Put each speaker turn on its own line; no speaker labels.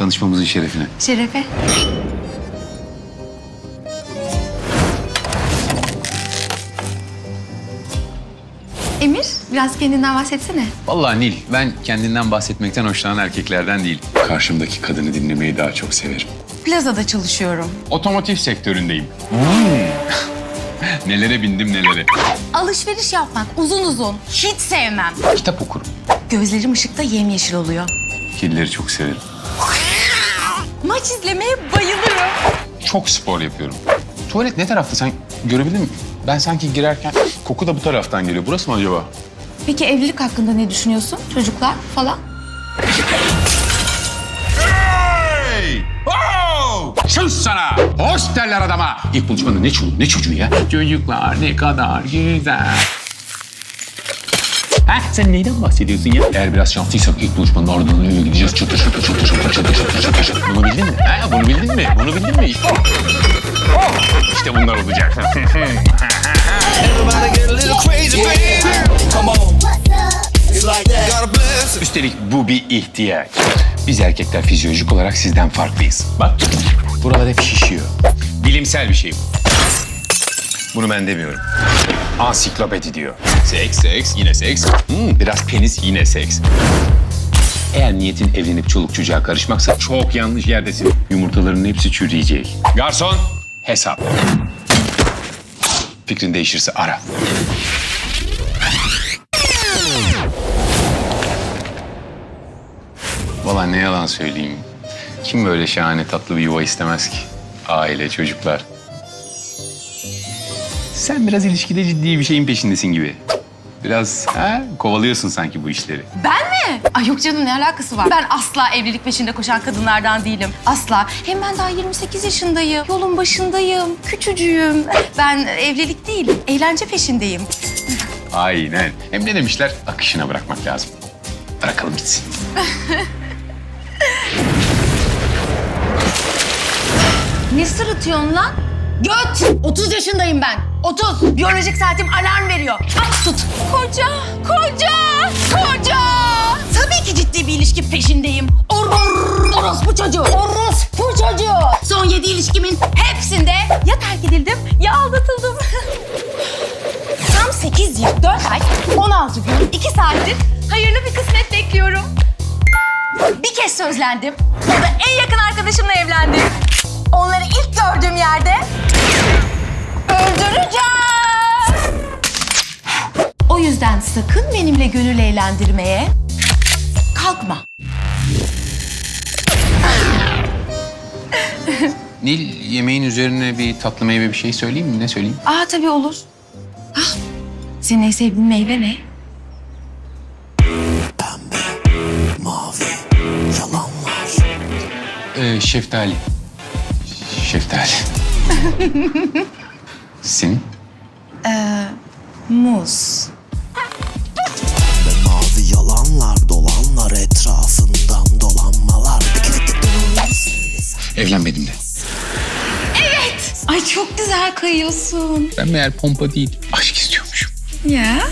tanışmamızın şerefine.
Şerefe. Emir, biraz kendinden bahsetsene.
Vallahi Nil, ben kendinden bahsetmekten hoşlanan erkeklerden değil. Karşımdaki kadını dinlemeyi daha çok severim.
Plazada çalışıyorum.
Otomotiv sektöründeyim. nelere bindim nelere.
Alışveriş yapmak uzun uzun. Hiç sevmem.
Kitap okurum.
Gözlerim ışıkta yemyeşil oluyor.
Kedileri çok severim.
Maç izlemeye bayılırım.
Çok spor yapıyorum. Tuvalet ne tarafta sen görebildin mi? Ben sanki girerken koku da bu taraftan geliyor. Burası mı acaba?
Peki evlilik hakkında ne düşünüyorsun? Çocuklar falan?
Hey! Oh! Sus sana! Hoş derler adama. İlk buluşmada ne çocuğu, ne çocuğu ya? Çocuklar ne kadar güzel. Ha, sen neyden bahsediyorsun ya? Eğer biraz şanslıysak ilk buluşmanın ardından eve gideceğiz. Çatır çatır çatır çatır çatır çatır çatır çatır. Bunu bildin mi? Ha, bunu bildin mi? Bunu bildin mi? İşte, işte bunlar olacak. Üstelik bu bir ihtiyaç. Biz erkekler fizyolojik olarak sizden farklıyız. Bak, buralar hep şişiyor. Bilimsel bir şey bu. Bunu ben demiyorum. Ansiklopedi diyor. Seks, seks, yine seks. Hmm, biraz penis, yine seks. Eğer niyetin evlenip çoluk çocuğa karışmaksa çok yanlış yerdesin. Yumurtaların hepsi çürüyecek. Garson, hesap. Fikrin değişirse ara. Valla ne yalan söyleyeyim. Kim böyle şahane tatlı bir yuva istemez ki? Aile, çocuklar. Sen biraz ilişkide ciddi bir şeyin peşindesin gibi. Biraz ha, kovalıyorsun sanki bu işleri.
Ben mi? Ay yok canım ne alakası var? Ben asla evlilik peşinde koşan kadınlardan değilim. Asla. Hem ben daha 28 yaşındayım. Yolun başındayım. Küçücüğüm. Ben evlilik değil, eğlence peşindeyim.
Aynen. Hem ne demişler? Akışına bırakmak lazım. Bırakalım gitsin.
Ne sırıtıyorsun lan? Göt! 30 yaşındayım ben. 30. Biyolojik saatim alarm veriyor. At tut. Koca, koca, koca. Tabii ki ciddi bir ilişki peşindeyim. Or orospu çocuğu. Orospu çocuğu. Son yedi ilişkimin hepsinde ya terk edildim ya aldatıldım. Tam 8 yıl, 4 ay, 16 gün, 2 saattir hayırlı bir kısmet bekliyorum. Bir kez sözlendim. O da en yakın arkadaşımla evlendim. Onları ilk gördüğüm yerde öldüreceğim. O yüzden sakın benimle gönül eğlendirmeye kalkma.
Nil yemeğin üzerine bir tatlı meyve bir şey söyleyeyim mi? Ne söyleyeyim?
Aa tabii olur. Ah, senin en sevdiğin meyve ne?
Mavi. Yalanlar.
Ee, şeftali. Şeftali. Senin?
Muz.
Mavi yalanlar dolanlar etrafından dolanmalar.
Evlen benimle.
Ay çok güzel kayıyorsun.
Ben meğer pompa değil, aşk istiyormuşum.
Ya.